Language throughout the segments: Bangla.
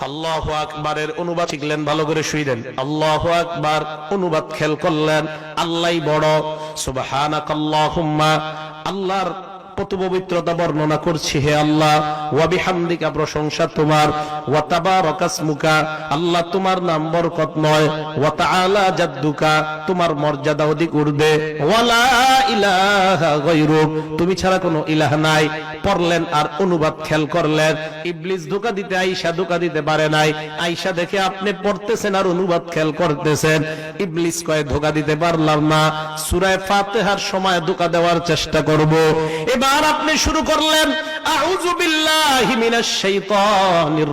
আল্লাহ আকবারের অনুবাদ শিখলেন, ভালো করে শুইলেন আল্লাহ আকবার, অনুবাদ খেল করলেন। আল্লাহ বড়। সুবহানাকাল্লাহুম্মা। আল্লাহর আল্লাহ। তোমার। নাম তোমার মর্যাদা ওয়ালা তুমি ছাড়া কোনো ইলাহ নাই। পড়লেন আর অনুবাদ খেল করলেন। ইবলিস ধোকা দিতে আইসা ধোকা দিতে পারে নাই। আইসা দেখে আপনি পড়তেছেন আর অনুবাদ খেল করতেছেন। ইবলিস কয়ে, ধোকা দিতে পারলাম না। সুরায় ফাতেহার সময় ধোকা দেওয়ার চেষ্টা করব। এবার আপনি শুরু করলেন আউযু বিল্লাহি মিনাশ শাইতানির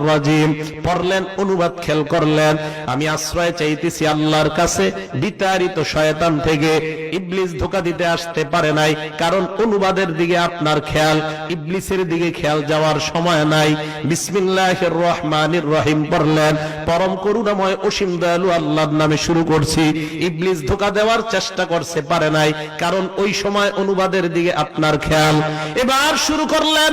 পড়লেন, অনুবাদ খেল করলেন। আমি আশ্রয় চাইতেছি আল্লাহর কাছে, বিতাড়িত শয়তান থেকে। ইবলিস দিতে আসতে পারে নাই, কারণ অনুবাদের দিকে আপনার খেয়াল, ইবলিসের দিকে খেয়াল যাওয়ার সময় নাই। বিসমিল্লাহির রহমানির রহিম পড়লেন, পরম করুণাময় অসীম দয়ালু আল্লাহর নামে শুরু করছি। ইবলিস ধোকা দেওয়ার চেষ্টা করতে পারে নাই, কারণ ওই সময় অনুবাদের দিকে আপনার খেয়াল। এবার শুরু করলেন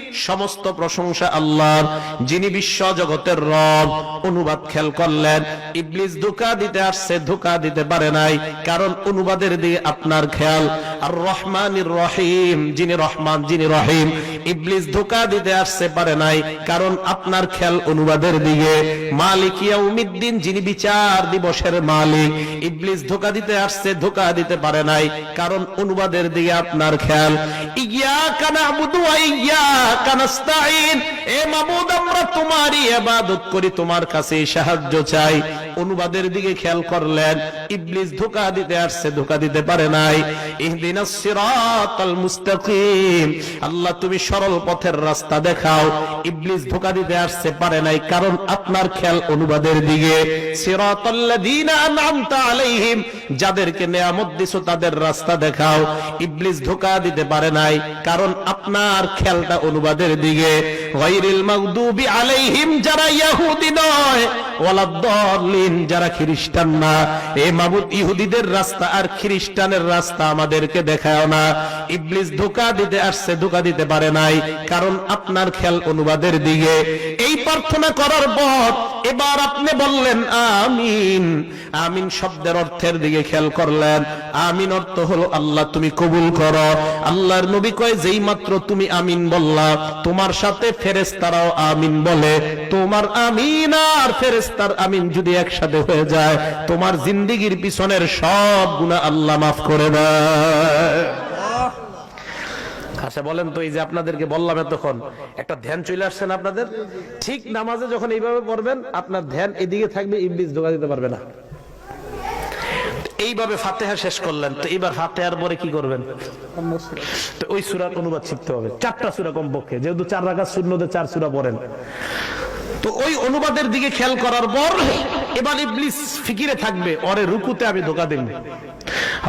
সমস্ত প্রশংসা আল্লাহর, যিনি বিশ্ব জগতের রব। অনুবাদ খেল করলেন, ইবলিস ধোকা দিতে আসছে, ধোকা দিতে পারে নাই, কারণ অনুবাদের দিকে আপনার খেয়াল। আর রহমানির রহিম, যিনি রহমান, যিনি রহিম, ইবলিস ধোকা দিতে আসছে, পারে নাই, কারণ আপনার খেয়াল অনুবাদের দিকে। মালিক ইয়াউমিদ্দিন, যিনি বিচার দিবসের মালিক, ইবলিস ধোকা দিতে আসছে, ধোকা দিতে পারে নাই, কারণ অনুবাদের দিকে আপনার খেয়াল। ইয়াকা নাবুদু ওয়া معك نستعين. আল্লাহ, তুমি সরল পথের রাস্তা দেখাও। ইবলিস ধোকা দিতে আসছে, পারে নাই, কারণ আপনার খেয়াল অনুবাদের দিকে। যাদেরকে নিয়ামত দিছো, তাদের রাস্তা দেখাও। ইবলিস ধোকা দিতে পারে নাই, কারণ আপনার খেয়ালটা অনুবাদের দিকে। মাগদুবি আলাইহিম, যারা ইহুদি নয় যারা খ্রিস্টান না। এ মাবুদ, ইহুদিদের রাস্তা আর খ্রিস্টানের রাস্তা আমাদেরকে না। ইবলিস দিতে আসছে দিতে পারে নাই, কারণ আপনার খেয়াল অনুবাদের দিকে। এই প্রার্থনা করার পর এবার আপনি বললেন, আমিন। আমিন শব্দের অর্থের দিকে খেয়াল করলেন। আমিন অর্থ হলো আল্লাহ তুমি কবুল করো। আল্লাহর নবী কয় যেই মাত্র তুমি আমিন বললা, তোমার সাথে ফেরেশতারাও আমিন বলে, তোমার আমিন আর ফেরেশতার আমিন যদি একসাথে হয়ে যায়, তোমার জিন্দিগির পিছনের সব গুনাহ আল্লাহ মাফ করে দেয়। আচ্ছা বলেন তো, এই যে আপনাদেরকে বললাম এতক্ষণ, একটা ধ্যান চলে আসছে না আপনাদের? ঠিক নামাজে যখন এইভাবে পড়বেন, আপনার ধ্যান এদিকে থাকবে, ইবলিস ধোকা দিতে পারবে না। এইভাবে ফাতেহা শেষ করলেন। তো এবার ফাতেহার পরে কি করবেন? তো ওই সুরার অনুবাদ শিখতে হবে। চারটা সুরা কমপক্ষে, যেহেতু চার রাখা শূন্যতে চার সুরা পড়েন। তো ওই অনুবাদের দিকে খেয়াল করার পর এবার ইবলিস ফিকিরে থাকবে, অরে রুকুতে আমি ধোকা দেব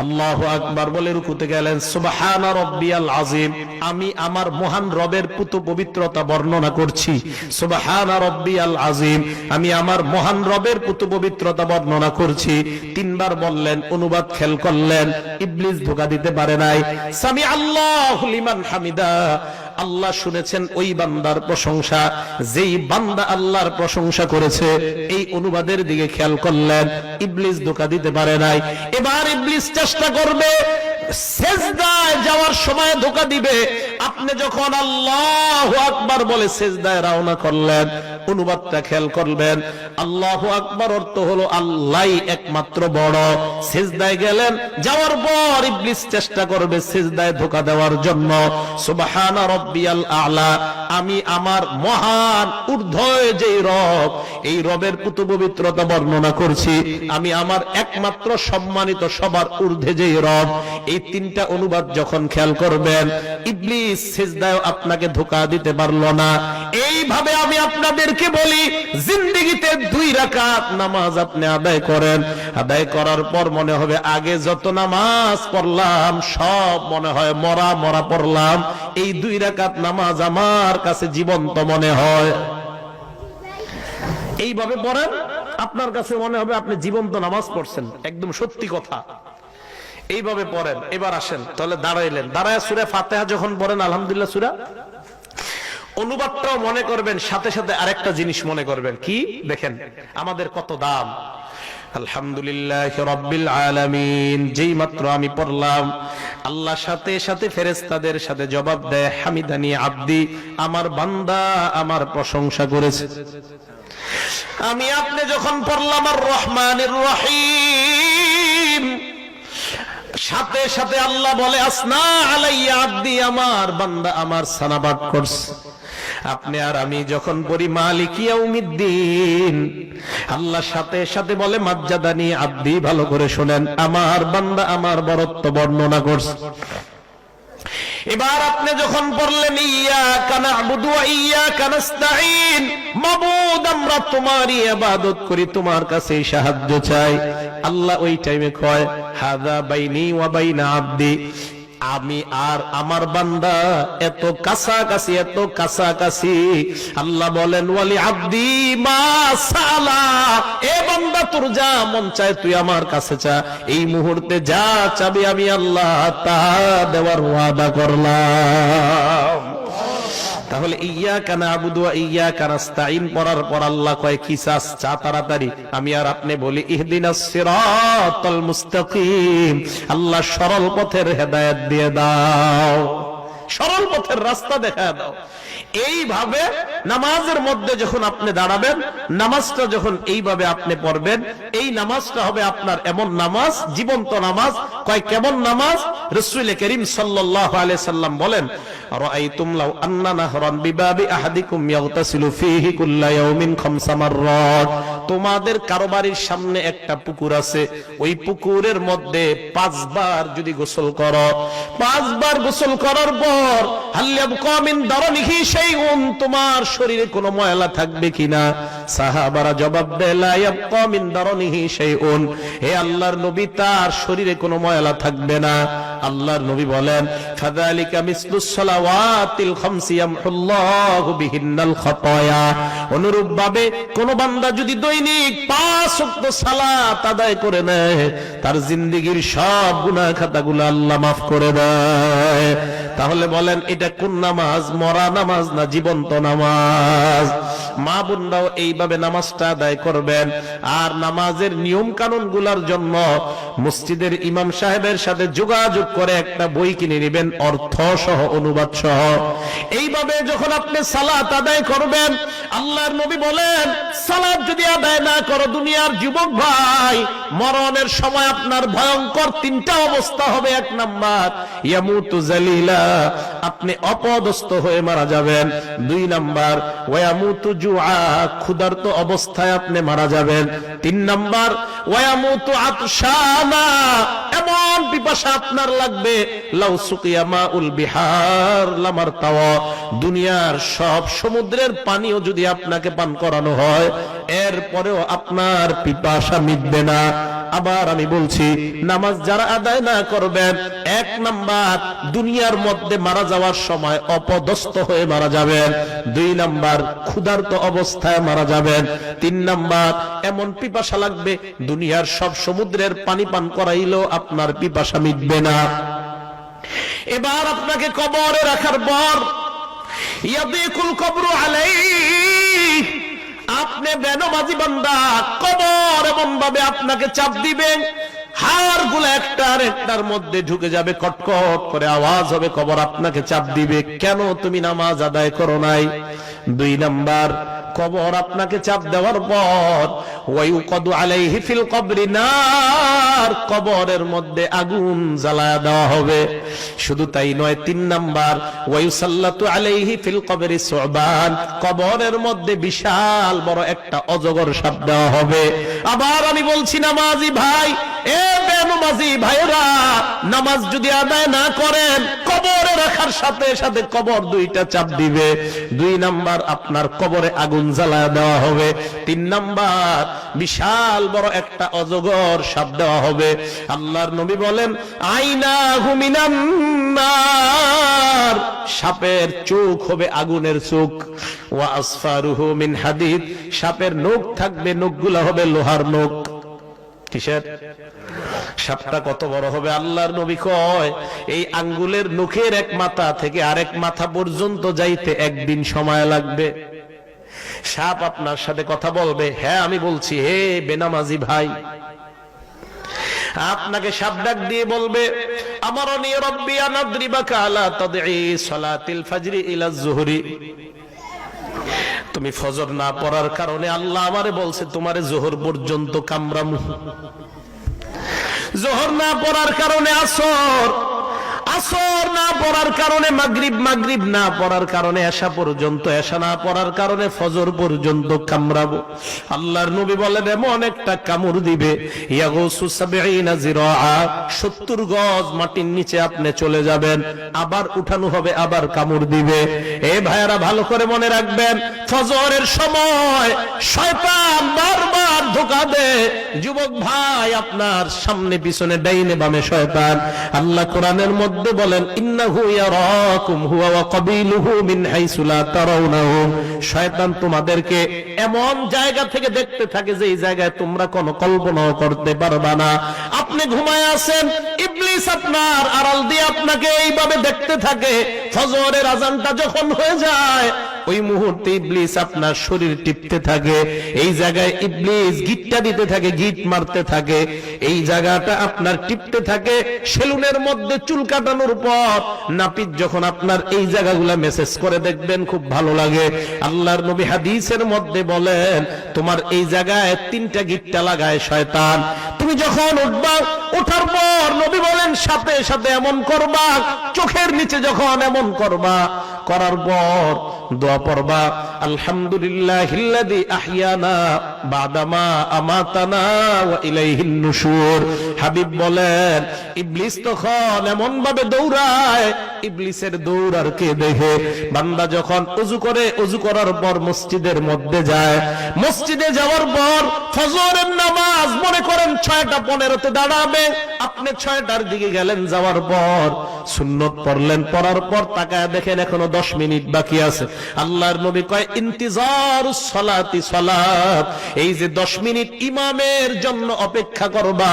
আল্লাহ আকবার বলে রুকুতে গেলেন, সুবাহান রব্বিয়াল আজিম আমি আমার মহান রবের পুত পবিত্রতা বর্ণনা করছি, সুবাহান রব্বিয়াল আজিম আমি আমার মহান রবের পুত পবিত্রতা বর্ণনা করছি। তিনবার বললেন, অনুবাদ খেল করলেন, ইবলিস ধোকা দিতে পারে নাই। সামি আল্লাহ লিমান হামিদা। আল্লাহ শুনেছেন ওই বান্দার প্রশংসা। যেই বান্দা আল্লাহর প্রশংসা করেছে, এই অনুবাদের দিকে খেয়াল করলেন। ইবলিস ধোকা দিতে পারে নাই। এবার ইবলিস চেষ্টা করবে সেজদায় যাওয়ার সময় ধোকা দিবে। আপনি যখন আল্লাহ আকবার বলে সেজদায় রওনা করলেন, অনুবাদটা খেয়াল করবেন। আল্লাহ আকবার অর্থ হলো আল্লাহ একমাত্র বড়। সেজদায় গেলেন, যাওয়ার পর ইবলিস চেষ্টা করবে সেজদায় ধোকা দেওয়ার জন্য। সুবহানা রব্বিয়াল আলা, আমি আমার মহান ঊর্ধ্বয় যেই রব, এই রবের পুত পবিত্রতা বর্ণনা করছি। আমি আমার একমাত্র সম্মানিত সবার ঊর্ধ্বে যেই রব এই তিনটা অনুবাদ যখন খেয়াল করবেন, ইবলিস সেজদায় আপনাকে ধোকা দিতে পারল না। এইভাবে আমি আপনাদেরকে বলি, জিন্দিগিতে দুই রাকাত নামাজ আপনি আদায় করেন। আদায় করার পর মনে হবে আগে যত নামাজ পড়লাম, সব মনে হয় মরা মরা পড়লাম। এই দুই রাকাত নামাজ আমার কাছে জীবন্ত মনে হয়। এইভাবে পড়েন, আপনার কাছে মনে হবে আপনি জীবন্ত নামাজ পড়ছেন। একদম সত্যি কথা। এইভাবে পড়েন, এবার আসেন, তাহলে দাঁড়াইলেন। দাঁড়ায় সুরে ফাতেহা যখন পড়েন, আলহামদুলিল্লাহ সুরা? অনুবাদটাও মনে করবেন, সাথে সাথে আরেকটা জিনিস মনে করবেন। কি? দেখেন, আমাদের কত দাম। আলহামদুলিল্লাহ রব্বিল আলামিন, যেই মাত্র আমি পড়লাম, আল্লাহ সাথে সাথে ফেরেস্তাদের সাথে জবাব দেয়, হামিদানি আব্দি, আমার বান্দা আমার প্রশংসা করেছে। আমি আপনি যখন পড়লাম, আর রহমানের রহিম। সাথে সাথে আল্লাহ বলে, আসনা আলাইয়া আব্দি, আমার বান্দা আমার সানাবাদ করছে। আপনি আর আমি যখন পড়ি মালিকিয়া উমিদ্দিন আল্লাহ সাথে সাথে বলে, মাজ্জাদানি আব্দি, ভালো করে শোনেন। আমার বান্দা আমার বরত্ব বর্ণনা করছে। এবার আপনি যখন বললেন ইয়া কানা আবুদু ইয়া কানাস্তাইন মাবুদ, আমরা তোমারই ইবাদত করি, তোমার কাছে সাহায্য চাই। আল্লাহ ওই টাইমে কয় হাদা বাইনি ওয়া বাইনা আব্দি। আমি আর আমার বান্দা এত কাছাকাছি এত কাছাকাছি। আল্লাহ বলেন, ওয়ালি আব্দি মা সালা। এ বান্দা, তোর যা মন চায় তুই আমার কাছে চা এই মুহূর্তে যা চাবি আমি আল্লাহ তা দেওয়ার ওয়াদা করলাম। তাহলে ইয়া কানা আবুদুয়া ইয়া কানাস্তাইন পড়ার পর আল্লাহ কয়, কি চাস? চা তাড়াতাড়ি। আমি আর আপনি বলি, ইহদিনাস সিরাতাল মুস্তাকিম। আল্লাহ সরল পথের হেদায়েত দিয়ে দাও। সরল পথের রাস্তা দেখা দাও। এইভাবে নামাজের মধ্যে যখন আপনি দাঁড়াবেন, নামাজটা যখন এইভাবে আপনি পড়বেন, এই নামাজটা হবে আপনার এমন নামাজ, জীবন্ত নামাজ। কয়, কেমন নামাজ? রসুল করিম সাল্লাল্লাহু আলাইহি সাল্লাম বলেন তোমাদের কারোবারির সামনে একটা পুকুর আছে, ওই পুকুরের মধ্যে পাঁচবার যদি গোসল করো, পাঁচবার গোসল করার পর হাল্লাবকা মিন সেই শাইউন, তোমার শরীরে কোনো ময়লা থাকবে কিনা? সাহাবারা জবাব দেয় কমিন দর মিন সেই উন হে আল্লাহর নবী, তার শরীরে কোনো ময়লা থাকবে না। আল্লাহর নবী বলেন, ফাযালিকা মিসলুস সালাওয়াতিল খামসি ইয়ামহুল্লাহু বিহিন্নাল খাতায়া। অনুরূপ ভাবে কোন বান্দা যদি দৈনিক পাঁচ ওয়াক্ত সালাত আদায় করে নেয়, তার জিন্দেগীর সব গুনাহ খাতাগুলো আল্লাহ মাফ করে দেয়। তাহলে বলেন, এটা কোন নামাজ? মরা নামাজ না জীবন্ত নামাজ? মা বোনরাও এইভাবে নামাজটা আদায় করবেন। আর নামাজের নিয়ম কানুনগুলার জন্য মসজিদের ইমাম সাহেবের সাথে যোগাযোগ করে একটা বই কিনে নেবেন, অর্থ সহ, অনুবাদ সহ। এইভাবে যখন আপনি সালাত আদায় করবেন, আল্লাহর নবী বলেন, সালাত যদি আদায় না করো, দুনিয়ার যুবক ভাই, মরণের সময় আপনার ভয়ঙ্কর তিনটা অবস্থা হবে। এক নাম্বার, ইয়ামুতু জালিলা, আপনি অপদস্থ হয়ে মারা যাবেন। দুই নাম্বার ওয়ামুতু ক্ষুধার্ত অবস্থায় আপনি মারা যাবেন। তিন নাম্বার এমন পিপাসা আপনার লাগবে। লাউ সুকিয়ামা উল বিহার, লামার দুনিয়ার সব সমুদ্রের পানিও যদি আপনাকে পান করানো হয়, এরপরেও আপনার পিপাসা মিটবে না। আবার আমি বলছি, নামাজ যারা আদায় না করবেন এক নাম্বার, দুনিয়ার মধ্যে মারা যাওয়ার সময় অপদস্থ হয়ে মারা যাবেন দুই নাম্বার, ক্ষুধার্ত অবস্থায় মারা যাবেন তিন নাম্বার, এমন পিপাসা লাগবে, দুনিয়ার সব সমুদ্রের পানি পান করাইলেও আপনার পিপাসা মিটবে না। এবার আপনাকে কবরে রাখার পর, ইয়াদিকুল কবরু আলাই আপনি বেনবাজি বান্দা কবর এমন ভাবে আপনাকে চাপ দিবেন হাড়গুলো একটার একটার মধ্যে ঢুকে যাবে কটকট করে আওয়াজ হবে কবর আপনাকে চাপ দিবে। কেন তুমি নামাজ আদায় করো নাই? দুই নাম্বার কবর আপনাকে চাপ দেওয়ার পর ওয়াইউকদু আলাইহি ফিল কবরি নার, কবরের মধ্যে আগুন জ্বালায়া দেওয়া হবে। শুধু তাই নয়, তিন নাম্বার ওয়াইউসাল্লাতু আলাইহি ফিল কবরি সুবান, কবরের মধ্যে বিশাল বড় একটা অজগর সাপ দেওয়া হবে। আবার আমি বলছি, নামাজি ভাই বিশাল বড় একটা অজগর সাপ দেওয়া হবে। আল্লাহর নবী বলেন আইনা হুমিনান্নার সাপের চোখ হবে আগুনের চোখ। ওয়া মিন হাদিদ। সাপের নখ থাকবে, নখগুলো হবে লোহার নখ। কিসের সাপটা কত বড় হবে আল্লাহর নবী কয়, এই আঙ্গুলের নখের এক মাথা থেকে আরেক মাথা পর্যন্ত যাইতে একদিন সময় লাগবে। সাপ আপনার সাথে কথা বলবে হ্যাঁ আমি বলছি, হে বেনামাজি ভাই। আপনাকে সাপ ডাক দিয়ে বলবে আমার রব্বি আনাদ্রিবাকা আলা তাদঈ সালাতিল ফাজরি ইলা যুহরি তুমি ফজর না পড়ার কারণে আল্লাহ আমারে বলছে, তোমারে জোহর পর্যন্ত কামরাম। জোহর না পড়ার কারণে আসর। আসর না পড়ার কারণে, মাগরিব মাগরিব না পড়ার কারণে, এশা পর্যন্ত, এশা না পড়ার কারণে ফজর পর্যন্ত কামড়াবো। আল্লাহর নবী বলেন, এমন একটা কামড় দিবে 70 গজ মাটির নিচে আপনি চলে যাবেন, আবার উঠানো হবে, আবার কামড় দিবে। এ ভাইয়ারা, ভালো করে মনে রাখবেন, ফজরের সময় শয়তান বারবার ধোকা দেয়, যুবক ভাই আপনার সামনে, পিছনে, ডাইনে, বামে শয়তান। আল্লাহ কোরআনের মধ্যে বলেন, ইন্নাহু ইয়ারাকুম হুয়া ওয়া কাবিলুহু মিন হাইসু লা তারাউনাহু। শয়তান তোমাদেরকে এমন জায়গা থেকে দেখতে থাকে যে এই জায়গায় তোমরা কোনো কল্পনাও করতে পারবা না। আপনি ঘুমায় আছেন ইবলিস আপনার আড়াল দিয়ে আপনাকে এইভাবে দেখতে থাকে। ফজরের আজানটা যখন হয়ে যায় ওই মুহূর্তে ইবলিস আপনার শরীর টিপতে থাকে, এই জায়গায় ইবলিস গিটটা দিতে থাকে, গিট মারতে থাকে, এই জায়গাটা আপনার টিপতে থাকে, সেলুনের মধ্যে চুল কাটানোর পর নাপিত যখন আপনার এই জায়গাগুলা মেসেজ করে দেখবেন, খুব ভালো লাগে। আল্লাহর নবী হাদিসের মধ্যে বলেন, তোমার এই জায়গায় তিনটা গিটটা লাগায়, শয়তান। তুমি যখন উঠবা, ওঠার পর নবী বলেন, সাথে সাথে এমন করবা, চোখের নিচে যখন এমন করবা করার পর দোয়া পড়বা, আলহামদুলিল্লাহিল্লাযী আহইয়ানা বাদামা আমাতানা ওয়া ইলাইহিন নুশুর। হাবিব বলেন, ইবলিস তখন এমন ভাবে দৌড়ায়, ইবলিসের দৌড়ার কে দেখে? বান্দা যখন ওযু করে ওযু করার পর মসজিদের মধ্যে যায়। মসজিদে যাওয়ার পর ফজরের নামাজ মনে করেন ছয়টা পনেরোতে দাঁড়াবে। আপনি ছয়টার দিকে গেলেন, যাওয়ার পর সুন্নত পড়লেন, পড়ার পর তাকায় দেখেন এখনও দশ মিনিট বাকি আছে। আল্লাহর নবী কয়, ইন্তিজার সলাতি সলাত। এই যে দশ মিনিট ইমামের জন্য অপেক্ষা করবা,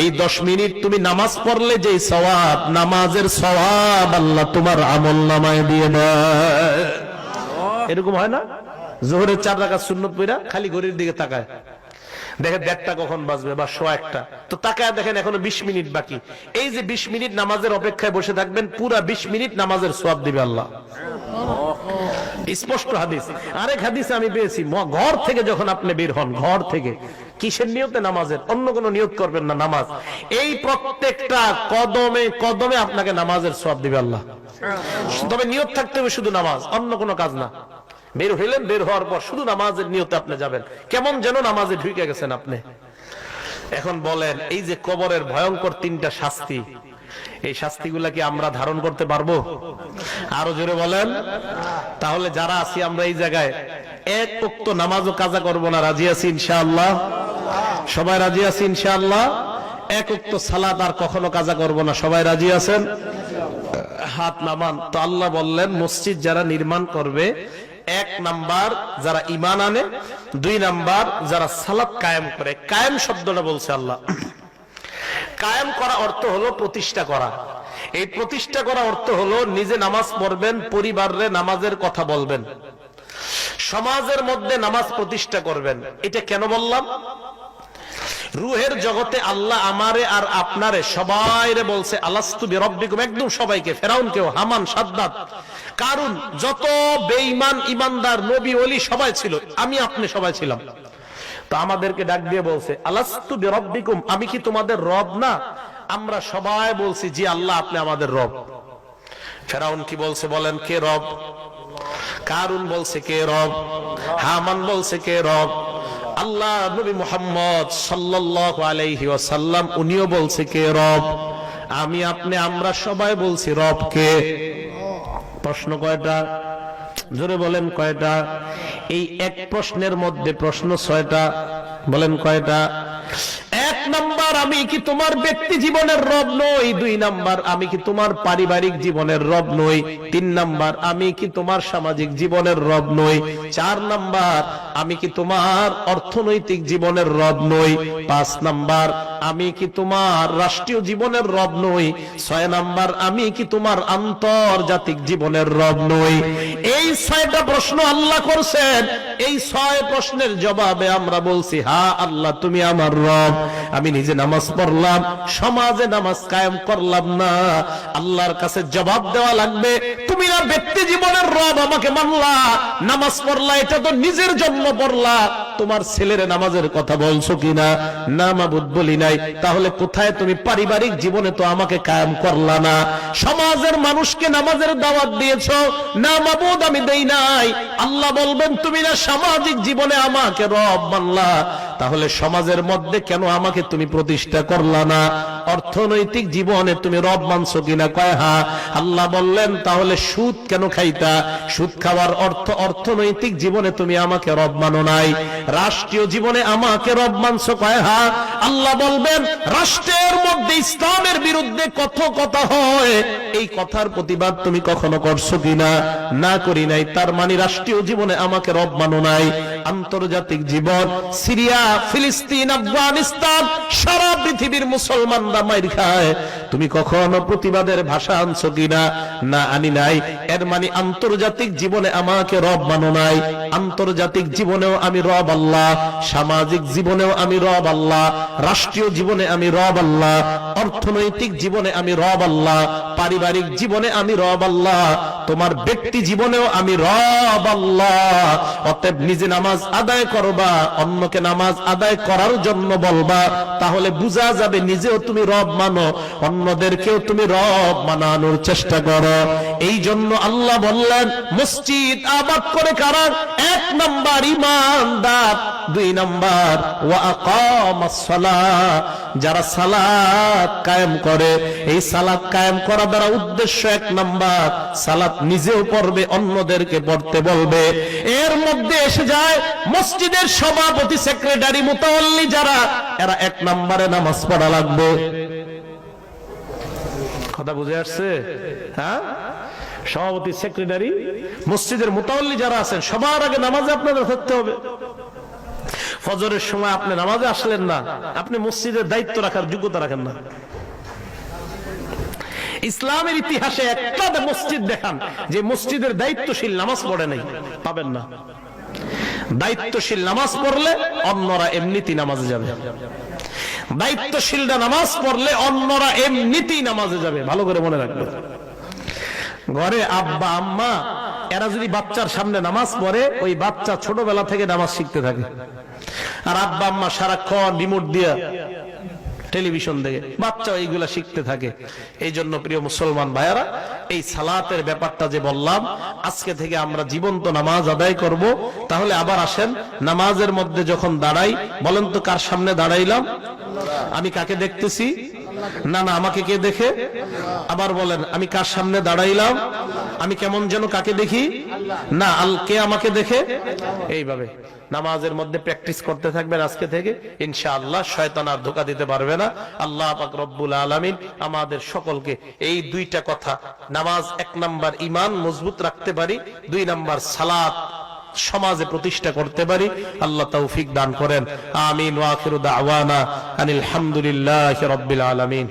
এই দশ মিনিট তুমি নামাজ পড়লে যে সওয়াব, নামাজের সওয়াব আল্লাহ তোমার আমল নামায় দিয়ে দেয়। এরকম হয় না? জোহরের চার রাখা সুন্নত পইরা খালি ঘড়ির দিকে তাকায়। দেখেন দেড়টা কখন বাজবে বা শো একটা। তো তাকায় দেখেন এখনও বিশ মিনিট বাকি। এই যে বিশ মিনিট নামাজের অপেক্ষায় বসে থাকবেন, পুরা বিশ মিনিট নামাজের সোয়াব দিবে আল্লাহ। স্পষ্ট হাদিস। আরেক হাদিস আমি পেয়েছি ঘর থেকে যখন আপনি বের হন, ঘর থেকে, কিসের নিয়তে নামাজের? অন্য কোনো নিয়ত করবেন না, নামাজ। এই প্রত্যেকটা কদমে কদমে আপনাকে নামাজের সব দিবে আল্লাহ। তবে নিয়ত থাকতে হবে শুধু নামাজ, অন্য কোনো কাজ না। বের হইলেন, বের হওয়ার পর শুধু নামাজের নিয়তে আপনি যাবেন। কেমন যেন নামাজে ঢুকে গেছেন আপনি। এখন বলেন, এই যে কবরের ভয়ঙ্কর তিনটা শাস্তি, এই শাস্তিগুলা কি আমরা ধারণ করতে পারব? আরও জোরে বলেন। তাহলে যারা আছি আমরা এই জায়গায়, এক উক্ত নামাজও কাজা করব না, রাজি আছি ইনশাআল্লাহ? সবাই রাজি আছি ইনশাআল্লাহ? এক উক্ত সালাত আর কখনো কাজা করব না, সবাই রাজি আছেন? হাত নামান। তো আল্লাহ বললেন, মসজিদ যারা নির্মাণ করবে এক নাম্বার যারা ইমান আনে, দুই নাম্বার যারা সালাত কায়েম করে। কায়েম শব্দটা বলছে আল্লাহ। কায়েম করা অর্থ হলো প্রতিষ্ঠা করা। এই প্রতিষ্ঠা করা অর্থ হলো নিজে নামাজ পড়বেন, পরিবারে নামাজের কথা বলবেন। সমাজের মধ্যে নামাজ প্রতিষ্ঠা করবেন। এটা কেন বললাম? রুহের জগতে আল্লাহ আমারে আর আপনারে সবাইরে বলছে, আলাস্তু বিরব্বিকুম, একদম সবাইকে ফেরাউন কেউ হামান, সাদ্দাত। কারণ যত বেঈমান ইমানদার নবী, ওলি সবাই ছিল, আমি আপনি সবাই ছিলাম। তো আমাদেরকে ডাক দিয়ে বলছে, আলাস্তু বিরব্বিকুম, আমি কি তোমাদের রব না? আমরা সবাই বলছি, জি, আল্লাহ আপনি আমাদের রব। ফেরাউন কি বলছে বলেন, কে রব? কারুন বলছে, কে রব? হামান বলছে, কে রব? আল্লাহ নবী মোহাম্মদ সাল্লাল্লাহু আলাইহি ওয়াসাল্লাম, উনিও বলছে, কে রব? আমি, আপনি, আমরা সবাই বলছি, রব কে? প্রশ্ন কয়টা? জোরে বলেন কয়টা? এই এক প্রশ্নের মধ্যে প্রশ্ন ছয়টা। বলেন কয়টা? এক নাম্বার, আমি কি তোমার ব্যক্তি জীবনের রব নই? দুই নাম্বার, আমি কি তোমার পারিবারিক জীবনের রব নই? তিন নাম্বার, আমি কি তোমার সামাজিক জীবনের রব নই? চার নাম্বার, আমি কি তোমার অর্থনৈতিক জীবনের রব নই? পাঁচ নাম্বার আমি কি তোমার রাষ্ট্রীয় জীবনের রব নই? ছয় নাম্বার, আমি কি তোমার আন্তর্জাতিক জীবনের রব নই? এই ছয়টা প্রশ্ন আল্লাহ করছেন। এই ছয় প্রশ্নের জবাবে আমরা বলছি, হা আল্লাহ, তুমি আমার রব। আমি নিজে নামাজ পড়লাম, সমাজে নামাজ কায়েম করলাম না। আল্লাহর কাছে জবাব দেওয়া লাগবে, তুমি না ব্যক্তি জীবনের রব, আমাকে মানলা। নামাজ পড়লা, এটা তো নিজের জন্য পড়লা। তোমার ছেলের নামাজের কথা বলছো কিনা? না বলি নাই। তাহলে কোথায় তুমি? পারিবারিক জীবনে তো আমাকে কায়েম করলা না। সমাজের মানুষকে নামাজের দাওয়াত দিয়েছ। না, মাবুদ, আমি দেই নাই। আল্লাহ বলবেন, তুমি না সামাজিক জীবনে আমাকে রব মানলা। তাহলে সমাজের মধ্যে কেন আমাকে তুমি প্রতিষ্ঠা করলা না? অর্থনৈতিক জীবনে তুমি রব মানছো কিনা? কয়, হা, আল্লাহ বললেন, তাহলে সুদ কেন খাইতা? সুদ খাওয়ার অর্থ অর্থনৈতিক জীবনে তুমি আমাকে রব মানো নাই। রাষ্ট্রীয় জীবনে আমাকে রব মানছো, কয়, হা, আল্লাহ বলবেন, রাষ্ট্রের মধ্যে ইসলামের বিরুদ্ধে কত কথা হয়? এই কথার প্রতিবাদ তুমি কখনো করছ কিনা? না করি নাই, তার মানে রাষ্ট্রীয় জীবনে আমাকে রব মানো নাই। আন্তর্জাতিক জীবন, সিরিয়া, ফিলিস্তিন, আফগানিস্তান, সারা পৃথিবীর মুসলমানরা মাইর খায়। তুমি কখনো প্রতিবাদের ভাষা আনছো কিনা? না আনি নাই। এর মানে আন্তর্জাতিক জীবনে আমাকে রব মানো নাই। আন্তর্জাতিক জীবনেও আমি রব আল্লাহ। সামাজিক জীবনেও আমি রব আল্লাহ। রাষ্ট্রীয় জীবনে আমি রব আল্লাহ। অর্থনৈতিক জীবনে আমি রব আল্লাহ। পারিবারিক জীবনে আমি রব আল্লাহ। তোমার ব্যক্তি জীবনেও আমি রব আল্লাহ। অতএব নিজে নামাজ আদায় করবা, অন্যকে নামাজ আদায় করার জন্য বলবা, তাহলে বোঝা যাবে নিজেও তুমি রব মানো, অন্যদেরকেও তুমি রব মানানোর চেষ্টা করো। এই জন্য আল্লাহ বললেন, মসজিদ আবাদ করে কারা? এক নাম্বার ইমানদার, দুই নাম্বার যারা সালাত কায়েম করে। এই সালাত কায়েম করা দ্বারা উদ্দেশ্য এক নাম্বার, সালাত নিজেও পড়বে, অন্যদেরকে পড়তে বলবে। এর মধ্যে এসে যায় মসজিদের সভাপতি সেক্রেটারি মুতাওয়াল্লি যারা, এরা এক নম্বরে নামাজ পড়া লাগবে। কথা বুঝে আসছে? হ্যাঁ? সভাপতি সেক্রেটারি মসজিদের মোতাল্লি যারা আছেন, সবার আগে নামাজে আপনাদের থাকতে হবে। ফজরের সময় আপনি নামাজে আসলেন না, আপনি মসজিদের দায়িত্ব রাখার যোগ্যতা রাখেন না। ইসলামের ইতিহাসে একটা মসজিদ দেখান, যে মসজিদের দায়িত্বশীল নামাজ পড়ে নাই, পাবেন না। দায়িত্বশীল নামাজ পড়লে অন্যরা এমনিতেই নামাজে যাবে। দায়িত্বশীলরা নামাজ পড়লে অন্যরা এমনিতেই নামাজে যাবে, ভালো করে মনে রাখবে। ঘরে আব্বা, আম্মা, এরা যদি বাচ্চার সামনে নামাজ পড়ে, ওই বাচ্চা ছোটবেলা থেকে নামাজ শিখতে থাকে। আর আব্বা, আম্মা সারাক্ষণ রিমোট দিয়া টেলিভিশন দেখে, বাচ্চা এইগুলা শিখতে থাকে। এই জন্য প্রিয় মুসলমান ভাইয়ারা, এই সালাতের ব্যাপারটা যে বললাম, আজকে থেকে আমরা জীবন্ত নামাজ আদায় করব। তাহলে আবার আসেন, নামাজের মধ্যে যখন দাঁড়াই, বলেন তো কার সামনে দাঁড়াইলাম? আমি কাকে দেখতেছি? না না, আমাকে কে দেখে? আবার বলেন, আমি কার সামনে দাঁড়াইলাম? আমি কেমন যেন কাকে দেখি? না, আল কে আমাকে দেখে এইভাবে নামাজের মধ্যে প্র্যাকটিস করতে থাকবেন আজকে থেকে। ইনশাআল্লাহ শয়তান আর ধোকা দিতে পারবে না। আল্লাহ পাক রব্বুল আলামিন আমাদের সকলকে এই দুইটা কথা, নামাজ এক নাম্বার ইমান মজবুত রাখতে পারি, দুই নাম্বার সালাত সমাজে প্রতিষ্ঠা করতে পারি। আল্লাহ তৌফিক দান করেন। আমিন ওয়াখিরু দাওয়ানা আনিল হামদুলিল্লাহি রাব্বিল আলামিন।